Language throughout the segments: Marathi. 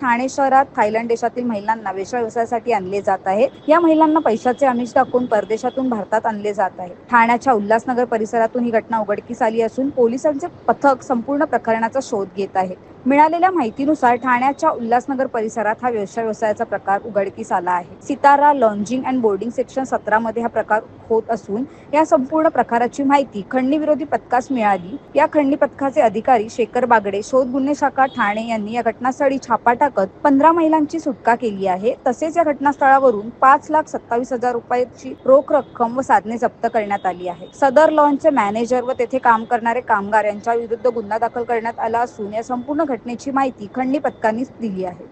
ठाणे शहरात थायलंड देशातील महिलांना वेश्या व्यवसायासाठी आणले जात आहे या महिलांना पैशाचे आमिष दाखवून परदेशातून भारतात आणले जात आहे. ठाण्याच्या उल्हासनगर परिसरातून ही घटना उघडकीस आली असून पोलिसांचे पथक संपूर्ण प्रकरणाचा शोध घेत आहे. मिळालेल्या माहितीनुसार ठाण्याच्या उल्हासनगर परिसरात हा व्यवसाय व्यवसायाचा प्रकार उघडकीस आला आहे. Sitara lodging and boarding section सतरा मध्ये हा प्रकार होत असून या संपूर्ण प्रकाराची माहिती खंडणी विरोधी पथकास मिळाली. या खंडणी पथकाचे अधिकारी शेखर बागडे शोध गुन्हे शाखा ठाणे यांनी या घटनास्थळी छापा टाकत पंधरा महिलांची सुटका केली आहे. तसेच या घटनास्थळावरून पाच लाख सत्तावीस हजार रुपयाची रोख रक्कम व साधने जप्त करण्यात आली आहे. सदर लॉनचे मॅनेजर व तेथे काम करणारे कामगार यांच्या विरुद्ध गुन्हा दाखल करण्यात आला असून या संपूर्ण घटनेची माहिती खंडणी पथकांनी दिली आहे.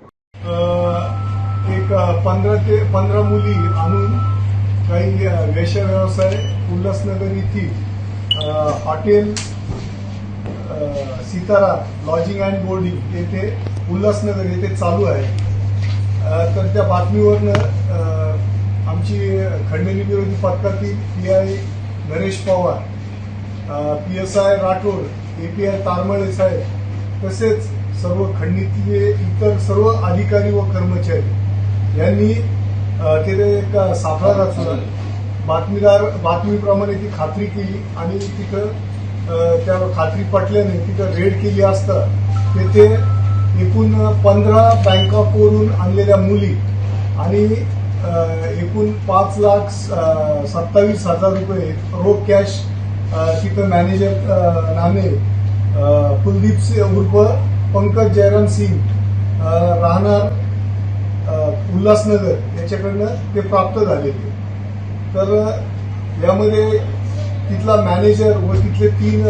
एक पंधरा ते पंधरा मुली आणून काही अ, व्यवसाय उल्हासनगर येथील hotel Sitara lodging and boarding येथे उल्हासनगर येथे चालू आहे. तर त्या बातमीवरनं आमची खंडणी विरोधी पथकातील P I Naresh Pawar P S I Rathod A P I Tarmale साहेब तसेच सर्व खंडणीतले इतर सर्व अधिकारी व कर्मचारी यांनी तिथे एक सापळा रचला बातमीदार बातमीप्रमाणे ती खात्री केली आणि तिथं त्या खात्री पटल्याने तिथं रेड केली असता तेथे एकूण पंधरा बँकॉकवरून आणलेल्या मुली आणि एकूण पाच लाख सत्तावीस हजार रुपये रोख कॅश तिथं मॅनेजर अ, नामे कुलदीप सिंह उर्फ पंकज जयराम सिंग राहणार उल्हासनगर याच्याकडनं ते प्राप्त झालेले तर यामध्ये तिथला मॅनेजर व तिथले तीन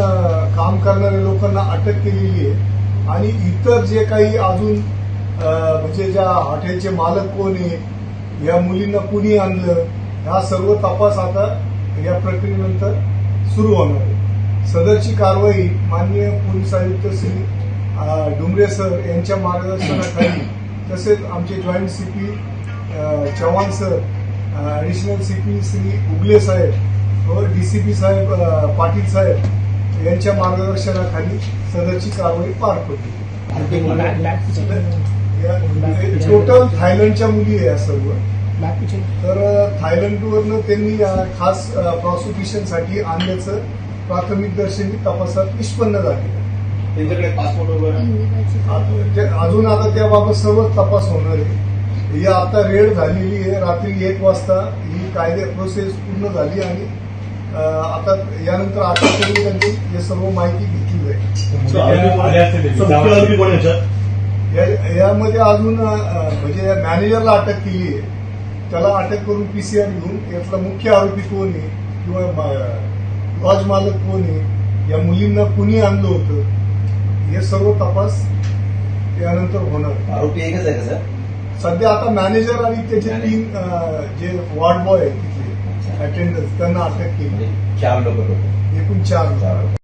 काम करणाऱ्या लोकांना अटक केलेली आहे. आणि इतर जे काही अजून म्हणजे ज्या हॉटेलचे मालक कोण आहे या मुलींना कुणी आणलं हा सर्व तपास आता या प्रक्रियेनंतर सुरू होणार आहे. सदरची कारवाई माननीय पोलीस आयुक्त श्री डुमरे सर यांच्या मार्गदर्शनाखाली तसेच आमचे joint CP Chavan sir additional CP Shri Ugle साहेब व डीसीपी साहेब पाटील साहेब यांच्या मार्गदर्शनाखाली सदरची कारवाई पार पडली. या- टोटल थायलंडच्या मुली आहे या सर्व. तर थायलंडवरनं त्यांनी खास प्रॉसिक्युशनसाठी आणल्याचं प्राथमिक दर्शनी तपासात निष्पन्न झाले त्यांच्याकडे पासपोर्ट वगैरे? अजून आता त्याबाबत सर्व तपास होणार आहे. ही आता रेड झालेली आहे. रात्री एक वाजता ही कायदे प्रोसेस पूर्ण झाली आणि आता यानंतर अटक करून त्यांनी हे सर्व माहिती घेतली याच्यात या- यामध्ये अजून म्हणजे मॅनेजरला अटक केली आहे. त्याला अटक करून पीसीआर घेऊन यातला मुख्य आरोपी कोण आहे किंवा लॉज मालक कोण आहे या मुलींना कुणी आणलं होतं हे सर्व तपास यानंतर होणार. आरोपी एकच आहे का सर? सध्या आता मॅनेजर आणि त्याचे तीन जे वॉर्ड बॉय आहेत तिथले अटेंडन्स त्यांना अटक केली. चार लोक होते एकूण चार लोक.